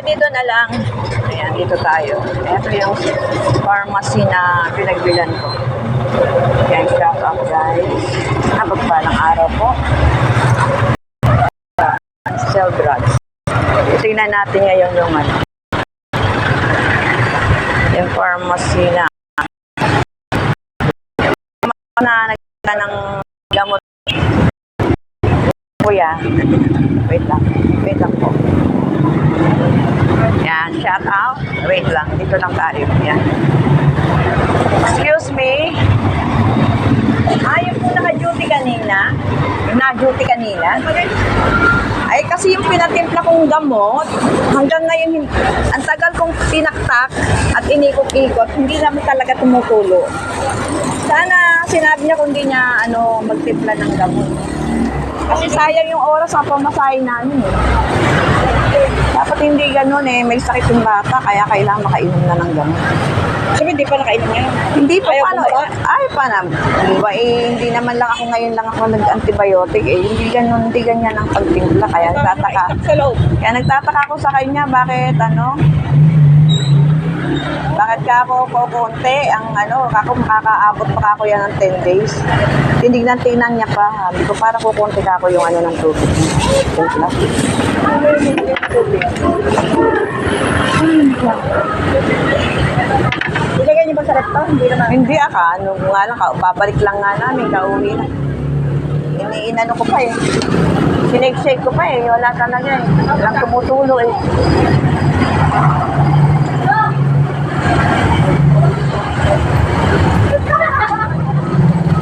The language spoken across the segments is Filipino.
dito na lang. Ayan, dito tayo. Ito yung pharmacy na pinagbilan ko. Ayan, shout out guys. Napagpalang araw po. Sell drugs. Tingnan natin ngayon yung ano. Yung pharmacy na na nagta ng gamot. Kuya, wait lang. Wait lang po. Yan, shout out. Wait lang, dito lang tayo. Yan. Excuse me. Ah, yung po naka-duty kanina? Na-duty kanina? Ay, kasi yung pinatimpla kong gamot, hanggang ngayon, ang tagal kong tinaktak at inikot-ikot, hindi naman talaga tumutulo. Sana sinabi niya kung hindi niya ano, magtimpla ng gamot. Kasi sayang yung oras sa pamasahe namin eh. Hindi ganun eh. May sakit yung bata, kaya kailangan makainom na ng gamot. Sabi, di pa nakainom niya. Hindi pa, Ayaw paano? bumaba? Ay, paano? Di ba, eh, hindi naman lang ako ngayon lang ako nag-antibiotic eh. Hindi ganun, hindi ganyan ang pagtimpla. Kaya nagtataka. Sa loob. Kaya nagtataka ako sa kanya, bakit ano? Bakit ka ako kukunti? Ang ano, ako makakaabot pa ako yan ng 10 days. Tinignan tingnan niya pa. Sabi ko, para kukunti ka ako yung ano ng tubig. Timpla. Ilagay niyo ba sa recto? Hindi naman. Hindi aka, ano nga lang, babalik lang nga namin, kauwi na. Iniinano ko pa eh. Sinake-shake ko pa eh, wala talaga eh. Walang tumutulo eh.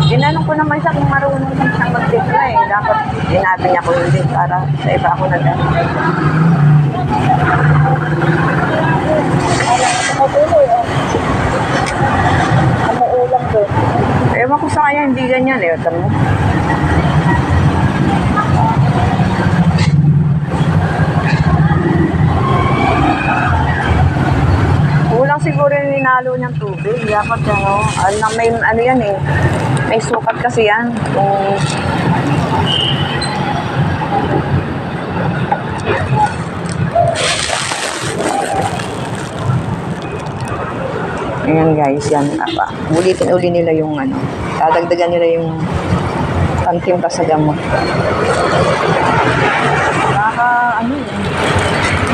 Tinanong ko naman siya kung marunong naman siyang magtimpla eh. Dapat sinabi niya ko hindi para sa iba ako nag. Ewan ko sa kanya, hindi ganyan eh. Tama siguro yung ninalo niyang tubig. Dapat ano, ano, may, ano yan eh. May sukat kasi yan. Kung Ayan guys, yan. Apa, ulitin uli nila yung ano. Dadagdagan nila yung pantimpla sa gamot. Nakaka, ano yun.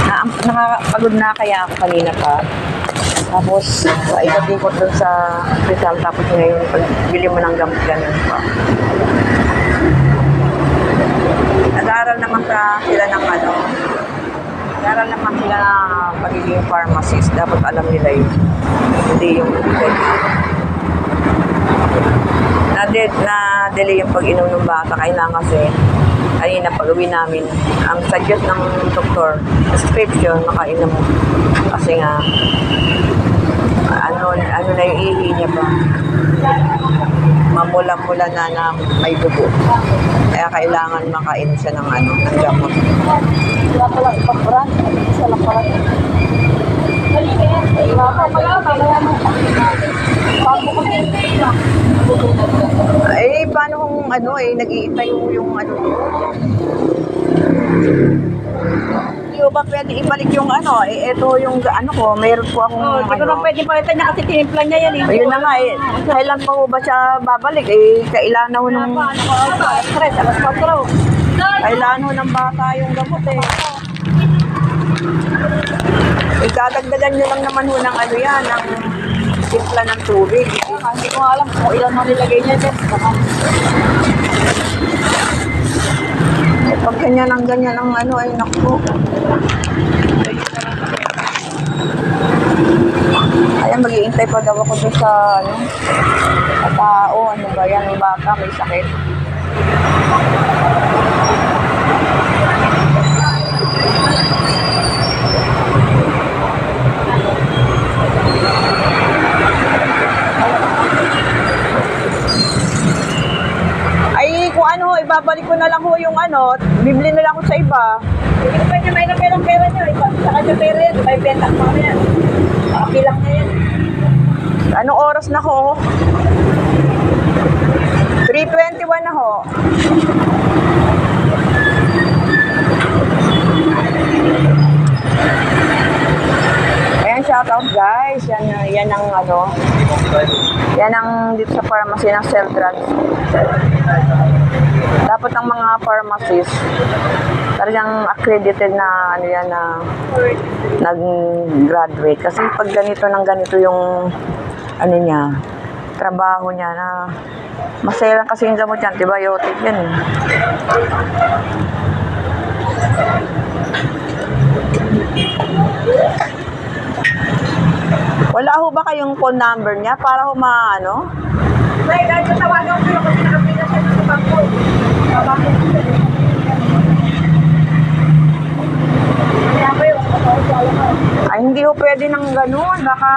Na, nakakapagod na kaya ako kanina pa. Tapos, uh, ikot ko dun sa hospital. Tapos ngayon, pagbili mo ng gamot, ganun pa. Nag-aaral naman ka sila ng ano, nag-aaral naman sila na pagiging pharmacist. Dapat alam nila yun. Hindi yung na de na delay yung pag-inom ng bata kailangan kasi kanina pag uwi namin ang suggest ng doktor prescription makainom kasi nga ano ano na yung ihi niya ba mamula-mula na na may dugo kaya kailangan makainom siya ng ano ng gamot Wala pala ibang brand. Isa lang pala. Eh paano kung ano eh nag-iitay yung, yung ano Ko ba pwede ibalik yung ano, eh, ito yung ano ko, mayroon po akong Oh, hindi ko na ano. pwede palitan niya kasi tinimpla niya yan eh. Ayun na nga eh, kailan pa ho ba siya babalik? Eh, kailan ho ng, Ano ko, alas tres, alas kwatro. kailan ho ng bata yung gamot eh. Idadagdagan nyo lang naman ho ng ano yan, ng simpla ng tubig. Hindi ko alam kung ilan mo nilagay niya dyan. Baka Eh, pag ganyan ang ganyan ang ano, ay naku. Kaya mag-iintay pa daw ako dun sa ano, sa tao, ano ba yan, bata may sakit. Ay, kung ano, ibabalik ko na lang ho yung ano, bibili na lang ako sa iba. Hindi ko pwede may pera pera niya. Iba, sa kanya pera yan. May benta pa yan. Makapilang niya yan. Anong oras na ho? 3.21 na ho. shout out guys. Yan, yan ang ano. Yan ang dito sa pharmacy ng Cell Drugs. Dapat ang mga pharmacist talagang accredited na ano yan na nag-graduate. Kasi pag ganito ng ganito yung ano niya, trabaho niya na masaya lang kasi yung gamot yan, antibiotic yan eh. Wala ho ba kayong phone number niya para ho maano? May, dahil natawagan ko yung kasi nakapila siya sa bangko. Mo. Ay, hindi ho pwede ng ganun. Baka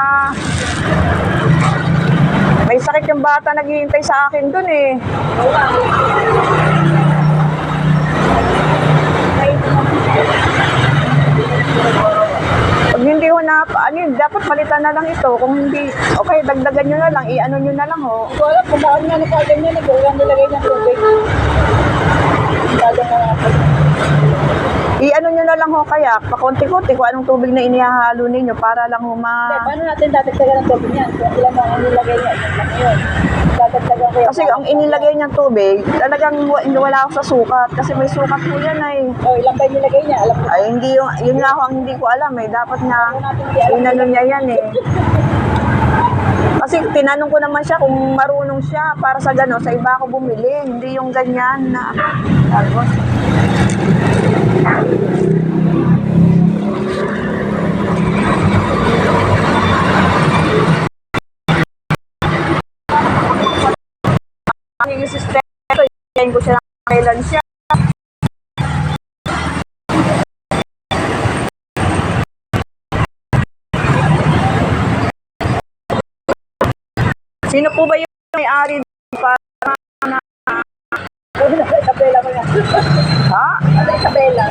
may sakit yung bata naghihintay sa akin dun eh. Wala. May Pag hindi ho na, ano yun, palitan na lang ito. Kung hindi, okay, dagdagan nyo na lang, i-ano nyo na lang ho. ko alam kung bakit nga nagkaganyan, nag-ulang nilagay ng tubig. Bago na natin. I-ano nyo na lang ho kaya, pakonti-konti kung anong tubig na inihahalo ninyo para lang ho ma... paano natin dadagdagan ng tubig niyan? Kung ilan ang nilagay niya, ilan lang yun. Dadagdagan ko yan. Kasi ang inilagay niyang tubig, talagang wa- wala ako sa sukat. Kasi may sukat po yan ay. Oh, ilan ba yung nilagay niya? Alam ko. Ay, hindi yung, yun nga ho ang hindi ko alam eh. Dapat na, inano niya yan eh. Kasi tinanong ko naman siya kung marunong siya para sa gano'n, sa iba ako bumili. Hindi yung ganyan na, tapos, yung ko siya kailan siya. Sino po ba yung may-ari para na. Ha? Ano, Isabela?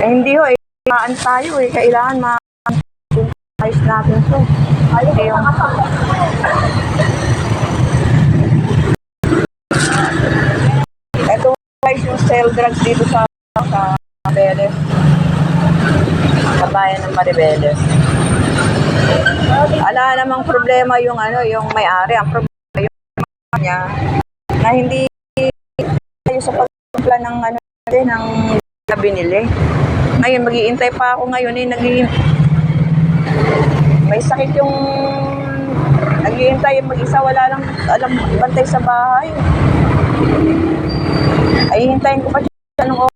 Eh, hindi ho, eh. Maan tayo eh. Kailangan ma ayos natin to. Ko nakapagod. Ito guys yung sell drugs dito sa sa Maribeles. Sa bayan ng Maribeles. Ala namang problema yung ano, yung may-ari. Ang problema yung niya na hindi tayo sa pagpla ng ano natin, ng na binili. Ngayon, mag-iintay pa ako ngayon eh, nag may sakit yung naghihintay mag-isa, wala lang alam bantay sa bahay. Ay, hintayin ko pa siya nung oras.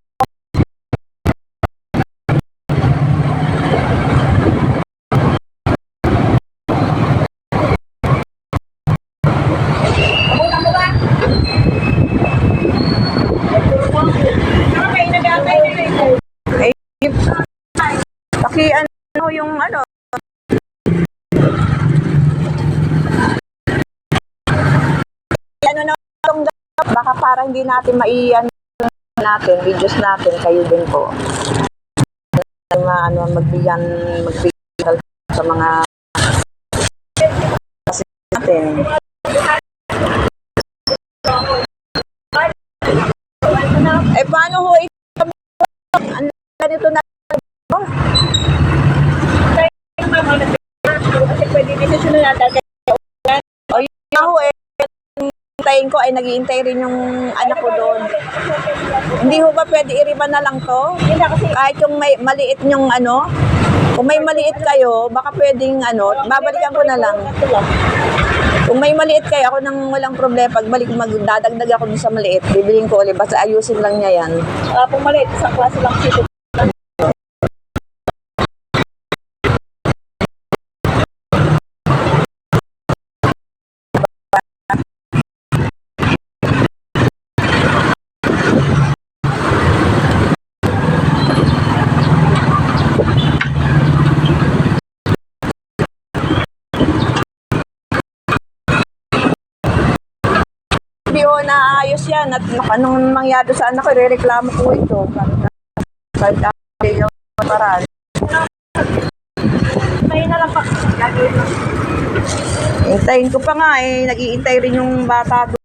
Kamuta mo ba? Ano kayo nag-aantay nila eh? Ay, paki ano yung ano. Ano na itong baka para hindi natin maiyan natin, videos natin, kayo din po. Na, ano, magbigyan, magbigyan sa mga kasi natin. Eh, paano ho ganito na oh, Kasi pwede decision na natin. O yun ho eh. Hintayin ko ay naghihintay rin yung anak ko doon. Hindi ho ba pwede iriban na lang to? Kahit yung may maliit yung ano, kung may maliit kayo, baka pwedeng ano, babalikan ko na lang. Kung may maliit kayo, ako nang walang problema, pagbalik magdadagdag ako dun sa maliit, bibiliin ko ulit, basta ayusin lang niya yan. Ah, kung maliit, isang klase lang sito. Ho naayos yan at anong mangyari sa anak ko, rereklamo ko ito. Kahit dati yung paraan. May na lang pa. Lagi na. Hintayin ko pa nga eh, nag-iintay rin yung bata doon.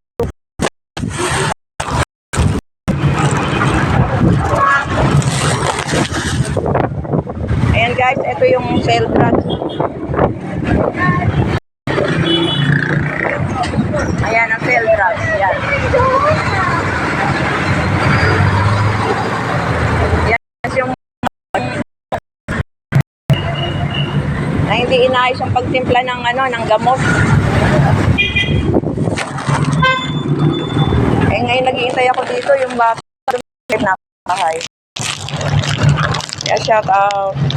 Ayan guys, ito yung sale drugs. Ayan ang sale drugs. Yan. Yan yung na hindi inayos yung pagtimpla ng ano ng gamot. Eh ngayon naghihintay ako dito yung bata napakahay. Yeah, shout out.